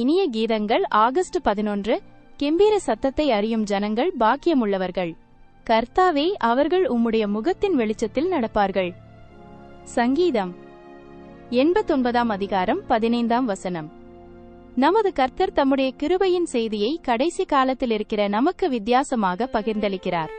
இனிய கீதங்கள் ஆகஸ்ட் பதினொன்று. கெம்பீர சத்தத்தை அறியும் ஜனங்கள் பாக்கியமுள்ளவர்கள். கர்த்தாவே அவர்கள் உம்முடைய முகத்தின் வெளிச்சத்தில் நடப்பார்கள். சங்கீதம். எண்பத்தொன்பதாம் அதிகாரம் பதினைந்தாம் வசனம். நமது கர்த்தர் தம்முடைய கிருபையின் செய்தியை கடைசி காலத்தில் இருக்கிற நமக்கு வித்தியாசமாக பகிர்ந்தளிக்கிறார்.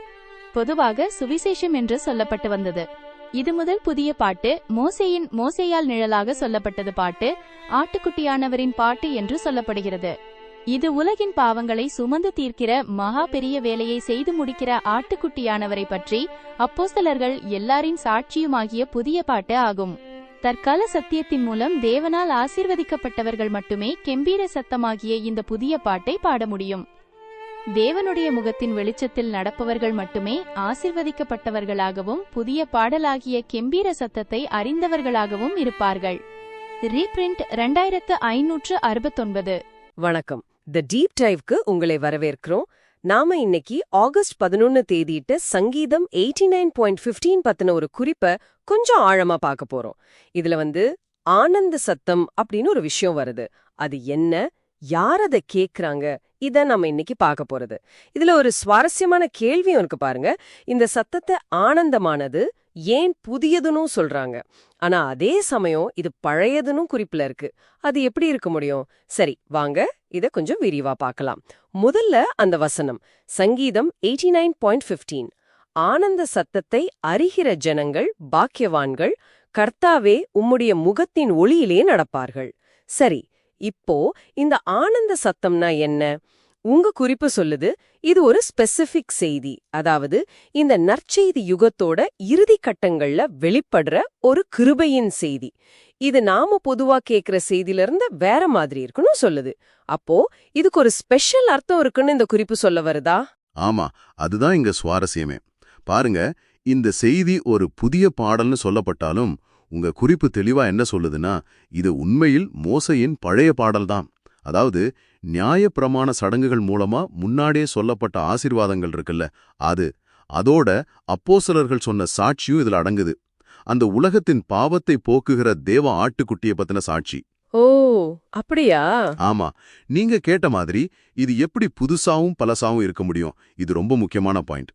பொதுவாக சுவிசேஷம் என்று சொல்லப்பட்டு வந்தது. இது முதல் புதிய பாட்டு மோசேயின் மோசேயால் நிழலாக சொல்லப்பட்டது பாட்டு ஆட்டுக்குட்டியானவரின் பாட்டு என்று சொல்லப்படுகிறது. இது உலகின் பாவங்களை சுமந்து தீர்க்கிற மகா பெரிய வேலையை செய்து முடிக்கிற ஆட்டுக்குட்டியானவரை பற்றி அப்போஸ்தலர்கள் எல்லாரின் சாட்சியுமாகிய புதிய பாட்டு ஆகும். தற்கால சத்தியத்தின் மூலம் தேவனால் ஆசீர்வதிக்கப்பட்டவர்கள் மட்டுமே கெம்பீர சத்தமாகிய இந்த புதிய பாட்டை பாட முடியும். தேவனுடைய முகத்தின் வெளிச்சத்தில் நடப்பவர்கள் மட்டுமே ஆசிர்வதிக்கப்பட்டவர்களாகவும் புதிய பாடலாகிய கெம்பீர சத்தத்தை அறிந்தவர்களாகவும் இருப்பார்கள். ரீபிரிண்ட் ரெண்டாயிரத்து ஐநூற்று அறுபத்தொன்பது. வணக்கம். த டீப் டைவ்க்கு உங்களை வரவேற்கிறோம். நாம இன்னைக்கு ஆகஸ்ட் பதினொன்னு தேதிட்டு சங்கீதம் எயிட்டி நைன் பாயிண்ட் ஃபிஃப்டீன் பத்தின ஒரு குறிப்பை கொஞ்சம் ஆழமா பார்க்க போறோம். இதுல வந்து ஆனந்த சத்தம் அப்படின்னு ஒரு விஷயம் வருது. அது என்ன? யார் அதை கேக்குறாங்க இத நம்ம இன்னைக்கு பார்க்க போறது. இதுல ஒரு சுவாரஸ்யமான கேள்வியும் இருக்கு பாருங்க. இந்த சத்தத்தை ஆனந்தமானது ஏன் புதியதுன்னு சொல்றாங்க. ஆனா அதே சமயம் இது பழையதுன்னு குறிப்புல இருக்கு. அது எப்படி இருக்க முடியும்? சரி வாங்க. இத கொஞ்சம் விரிவா பார்க்கலாம். முதல்ல அந்த வசனம். சங்கீதம் எயிட்டி நைன் பாயிண்ட் ஃபிஃப்டீன். ஆனந்த சத்தத்தை அறிகிற ஜனங்கள் பாக்கியவான்கள் கர்த்தாவே உம்முடைய முகத்தின் ஒளியிலே நடப்பார்கள். சரி இப்போ இந்த ஆனந்த சத்தம்னா என்ன? உங்க குறிப்பு சொல்லுது இது ஒரு ஸ்பெசிபிக் செய்தி. அதாவது இந்த நற்செய்தி யுகத்தோட இறுதி கட்டங்கள்ல வெளிப்படுற ஒரு கிருபையின் செய்தி. இது நாம பொதுவா கேக்குற செய்தியில இருந்து வேற மாதிரி இருக்குன்னு சொல்லுது. அப்போ இதுக்கு ஒரு ஸ்பெஷல் அர்த்தம் இருக்குன்னு இந்த குறிப்பு சொல்ல வருதா? ஆமா அதுதான் இங்க சுவாரஸ்யமே. பாருங்க இந்த செய்தி ஒரு புதிய பாடல்னு சொல்லப்பட்டாலும் உங்க குறிப்பு தெளிவா என்ன சொல்லுதுன்னா இது உண்மையில் மோசையின் பழைய பாடல்தான். அதாவது நியாயப்பிரமாண சடங்குகள் மூலமா முன்னாடியே சொல்லப்பட்ட ஆசீர்வாதங்கள் இருக்குல்ல அது. அதோட அப்போசலர்கள் சொன்ன சாட்சியும் இதுல அடங்குது. அந்த உலகத்தின் பாவத்தை போக்குகிற தேவ ஆட்டுக்குட்டிய பத்தின சாட்சி. ஓ அப்படியா? ஆமா. நீங்க கேட்ட மாதிரி இது எப்படி புதுசாவும் பலசாவும் இருக்க முடியும்? இது ரொம்ப முக்கியமான பாயிண்ட்.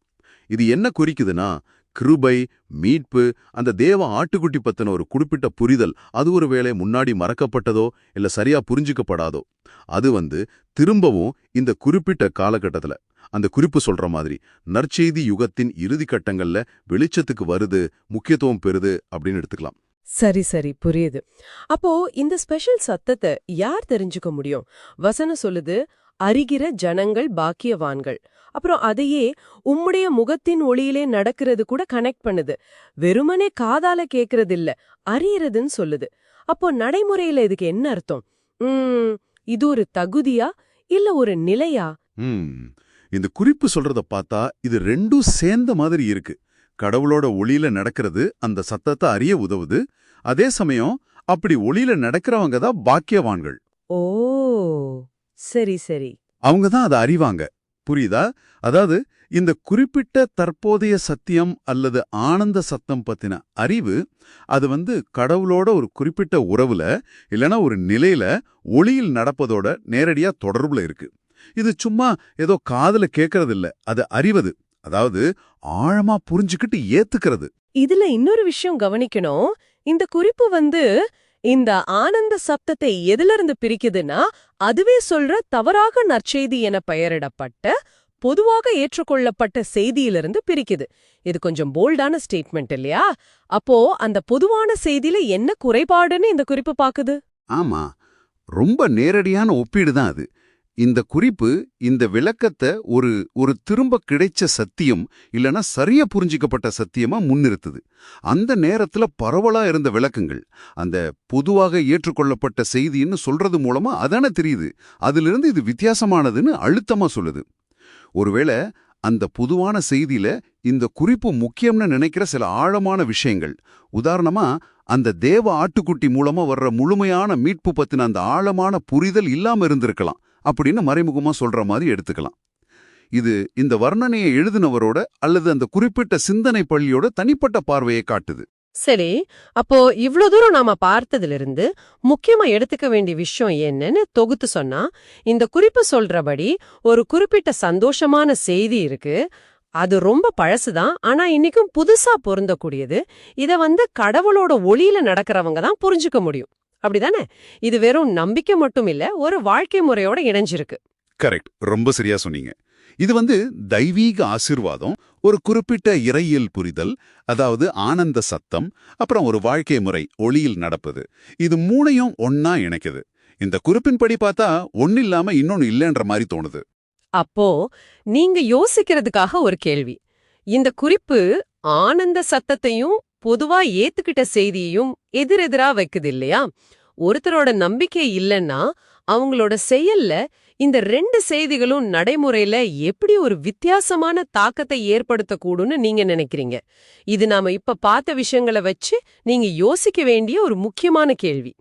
இது என்ன குறிக்குதுன்னா கிருபை மீட்பு அந்த தேவ ஆட்டுக்குட்டி பத்தின ஒரு குறிப்பிட்ட புரிதல் அது ஒரு வேளை முன்னாடி மறக்கப்பட்டதோ இல்ல சரியா புரிஞ்சுக்கப்படாதோ. அது வந்து திரும்பவும் இந்த குறிப்பிட்ட காலகட்டத்துல அந்த குறிப்பு சொல்ற மாதிரி நற்செய்தி யுகத்தின் இறுதி கட்டங்கள்ல வெளிச்சத்துக்கு வருது முக்கியத்துவம் பெறுது அப்படின்னு எடுத்துக்கலாம். சரி சரி புரியுது. அப்போ இந்த ஸ்பெஷல் சத்தத்தை யார் தெரிஞ்சுக்க முடியும்? வசனம் சொல்லுது அறிகிற ஜனங்கள் பாக்கியவான்கள். அப்புறம் அதையே உம்முடைய முகத்தின் ஒளியிலே நடக்கிறது கூட கனெக்ட் பண்ணுது. வெறுமனே காதால கேக்குறது இல்ல அறியறதுன்னு சொல்லுது. அப்போ நடைமுறையில இதுக்கு என்ன அர்த்தம்? உம் இது ஒரு தகுதியா இல்ல ஒரு நிலையா? இந்த குறிப்பு சொல்றத பார்த்தா இது ரெண்டும் சேர்ந்த மாதிரி இருக்கு. கடவுளோட ஒளியில நடக்கிறது அந்த சத்தத்தை அறிய உதவுது. அதே சமயம் அப்படி ஒளியில நடக்கிறவங்க தான் பாக்கியவான்கள். ஓ சரி சரி. அவங்க தான் அதை அறிவாங்க. புரியுதா? அதாவது இந்த குறிப்பிட்ட தற்போதைய சத்தியம் அல்லது ஆனந்த சத்தம் பத்தின அறிவு அது வந்து கடவுளோட ஒரு குறிப்பிட்ட உறவுல இல்லனா ஒரு நிலையில ஒளியில் நடப்பதோட நேரடியா தொடர்புல இருக்கு. இது சும்மா ஏதோ காதுல கேட்கறது இல்ல அது அறிவது. அதாவது ஆழமா புரிஞ்சுக்கிட்டு ஏத்துக்கிறது. இதுல இன்னொரு விஷயம் கவனிக்கணும். இந்த குறிப்பு வந்து இந்த ஆனந்த சப்தத்தை எதிலிருந்து பிரிக்குதுன்னா அதுவே சொல்ற தவறாக நற்செய்தி என பெயரிடப்பட்ட பொதுவாக ஏற்றுக்கொள்ளப்பட்ட செய்தியிலிருந்து பிரிக்குது. இது கொஞ்சம் போல்டான ஸ்டேட்மெண்ட் இல்லையா? அப்போ அந்த பொதுவான செய்தியில என்ன குறைபாடுன்னு இந்த குறிப்பு பாக்குது ஆமா. ரொம்ப நேரடியான ஒப்பீடு தான் அது. இந்த குறிப்பு இந்த விளக்கத்தை ஒரு ஒரு திரும்ப கிடைச்ச சத்தியம் இல்லனா சரியா புரிஞ்சிக்கப்பட்ட சத்தியமா முன்னிறுத்துது. அந்த நேரத்துல பரவலா இருந்த விளக்கங்கள் அந்த பொதுவாக ஏற்றுக்கொள்ளப்பட்ட செய்தின்னு சொல்றது மூலமா அதானே தெரியுது. அதிலிருந்து இது வித்தியாசமானதுன்னு அழுத்தமா சொல்லுது. ஒருவேளை அந்த பொதுவான செய்தியில இந்த குறிப்பு முக்கியம்னு நினைக்கிற சில ஆழமான விஷயங்கள் உதாரணமா அந்த தேவ ஆட்டுக்குட்டி மூலமா வர்ற முழுமையான மீட்பு பத்தின அந்த ஆழமான புரிதல் இல்லாம இருந்திருக்கலாம். அப்படின்னு மறைமுகமா சொல்ற மாதிரி எடுத்துக்கலாம். இது இந்த வர்ணனையை எழுதினவரோட அல்லது அந்த குறிப்பிட்ட சிந்தனை பள்ளியோட தனிப்பட்ட பார்வையை காட்டுது. சரி அப்போ இவ்ளோ தூரம் நாம பார்த்ததிலிருந்து முக்கியமா எடுத்துக்க வேண்டிய விஷயம் என்னன்னு தொகுத்து சொன்னா இந்த குறிப்பு சொல்றபடி ஒரு குறிப்பிட்ட சந்தோஷமான செய்தி இருக்கு. அது ரொம்ப பழசுதான் ஆனா இன்னைக்கும் புதுசா பொருந்தக்கூடியது. இத வந்து கடவுளோட ஒளியில நடக்கிறவங்க தான் புரிஞ்சுக்க முடியும். அப்படிதானே? இது வெறும் நம்பிக்கை மட்டும் இல்ல ஒரு வாழ்க்கை முறையோட இணைஞ்சிருக்கு. கரெக்ட். ரொம்ப சரியா சொன்னீங்க. இது வந்து தெய்வீக ஆசிர்வாதம் ஒரு குறிப்பிட்ட இறையியல் புரிதல் அதாவது ஆனந்த சத்தம் அப்புறம் ஒரு வாழ்க்கை முறை ஒளியில் நடப்பது. இது மூணையும் ஒன்னா இணைக்குது. இந்த குறிப்பின்படி பார்த்தா ஒன்னு இல்லாம இன்னொன்னு இல்லைன்ற மாதிரி தோணுது. அப்போ நீங்க யோசிக்கிறதுக்காக ஒரு கேள்வி. இந்த குறிப்பு ஆனந்த சத்தத்தையும் பொதுவா ஏத்துக்கிட்ட செய்தியையும் எதிரெதிரா வைக்குது இல்லையா ஒருத்தரோட நம்பிக்கை இல்லைன்னா அவங்களோட செயல்ல இந்த ரெண்டு செய்திகளும் நடைமுறையில எப்படி ஒரு வித்தியாசமான தாக்கத்தை ஏற்படுத்தக்கூடும்னு நீங்க நினைக்கிறீங்க? இது நாம இப்ப பார்த்த விஷயங்களை வச்சு நீங்க யோசிக்க வேண்டிய ஒரு முக்கியமான கேள்வி.